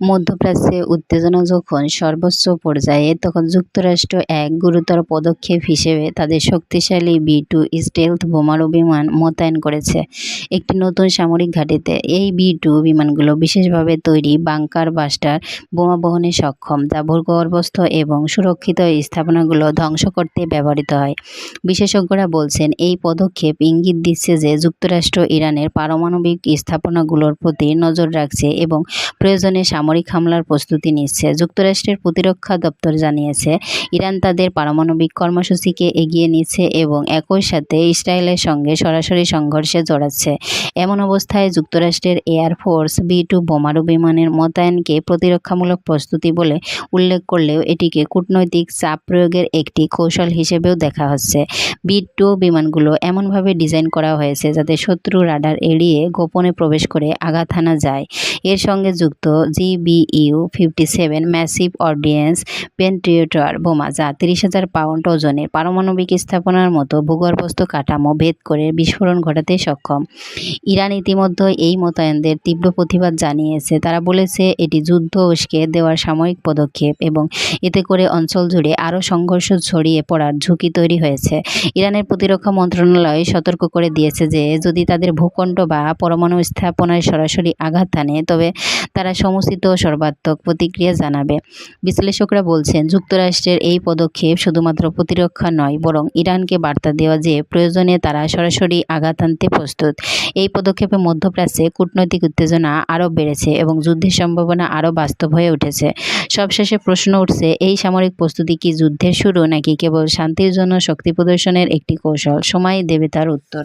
মধ্যপ্রাচ্যে উত্তেজনা যখন সর্বোচ্চ পর্যায়ে, তখন যুক্তরাষ্ট্র এক গুরুতর পদক্ষেপ হিসেবে তাদের শক্তিশালী বি টু স্টেলথ বোমারু বিমান মোতায়েন করেছে একটি নতুন সামরিক ঘাঁটিতে। এই বি টু বিমানগুলো বিশেষভাবে তৈরি বাংকার বাস্টার বোমা বহনে সক্ষম, যা ভূগর্ভস্থ এবং সুরক্ষিত স্থাপনাগুলো ধ্বংস করতে ব্যবহৃত হয়। বিশেষজ্ঞরা বলছেন, এই পদক্ষেপ ইঙ্গিত দিচ্ছে যে যুক্তরাষ্ট্র ইরানের পারমাণবিক স্থাপনাগুলোর প্রতি নজর রাখছে এবং প্রয়োজনে সামরিক হামলার প্রস্তুতি নিচ্ছে। যুক্তরাষ্ট্রের প্রতিরক্ষা দপ্তর জানিয়েছে, ইরান তাদের পারমাণবিক কর্মসূচিকে এগিয়ে নিচ্ছে এবং একই সাথে ইসরায়েলের সঙ্গে সরাসরি সংঘর্ষে জড়াচ্ছে। এমন অবস্থায় যুক্তরাষ্ট্রের এয়ারফোর্স বি টু বোমারু বিমানের মোতায়েনকে প্রতিরক্ষামূলক প্রস্তুতি বলে উল্লেখ করলেও এটিকে কূটনৈতিক চাপ প্রয়োগের একটি কৌশল হিসেবেও দেখা হচ্ছে। বি টু বিমানগুলো এমনভাবে ডিজাইন করা হয়েছে যাতে শত্রু রাডার এড়িয়ে গোপনে প্রবেশ করে আঘাত হানা যায়। এর সঙ্গে যুক্ত GBU fifty seven massive audience penetrator বোমা যা তিরিশ হাজার পাউন্ড ওজনের পারমাণবিক স্থাপনার মতো ভূগর্ভস্থ কাঠামো ভেদ করে বিস্ফোরণ ঘটাতে সক্ষম। ইরান ইতিমধ্যে এই মোতায়েনদের তীব্র প্রতিবাদ জানিয়েছে। তারা বলেছে, এটি যুদ্ধ উস্কে দেওয়ার সাময়িক পদক্ষেপ এবং এতে করে অঞ্চল জুড়ে আরও সংঘর্ষ ছড়িয়ে পড়ার ঝুঁকি তৈরি হয়েছে। ইরানের প্রতিরক্ষা মন্ত্রণালয় সতর্ক করে দিয়েছে যে, যদি তাদের ভূখণ্ড বা পরমাণু স্থাপনায় সরাসরি আঘাত হানে তবে তারা সমুচিত সর্বাত্মক প্রতিক্রিয়া জানাবে। বিশ্লেষকরা বলছেন, যুক্তরাষ্ট্রের এই পদক্ষেপ শুধুমাত্র প্রতিরক্ষা নয়, বরং ইরানকে বার্তা দেওয়া যে প্রয়োজনে তারা সরাসরি আঘাত আনতে প্রস্তুত। এই পদক্ষেপে মধ্যপ্রাচ্যে কূটনৈতিক উত্তেজনা আরও বেড়েছে এবং যুদ্ধের সম্ভাবনা আরও বাস্তব হয়ে উঠেছে। সবশেষে প্রশ্ন উঠছে, এই সামরিক প্রস্তুতি কি যুদ্ধের শুরু নাকি কেবল শান্তির জন্য শক্তি প্রদর্শনের একটি কৌশল? সময় দেবে তার উত্তর।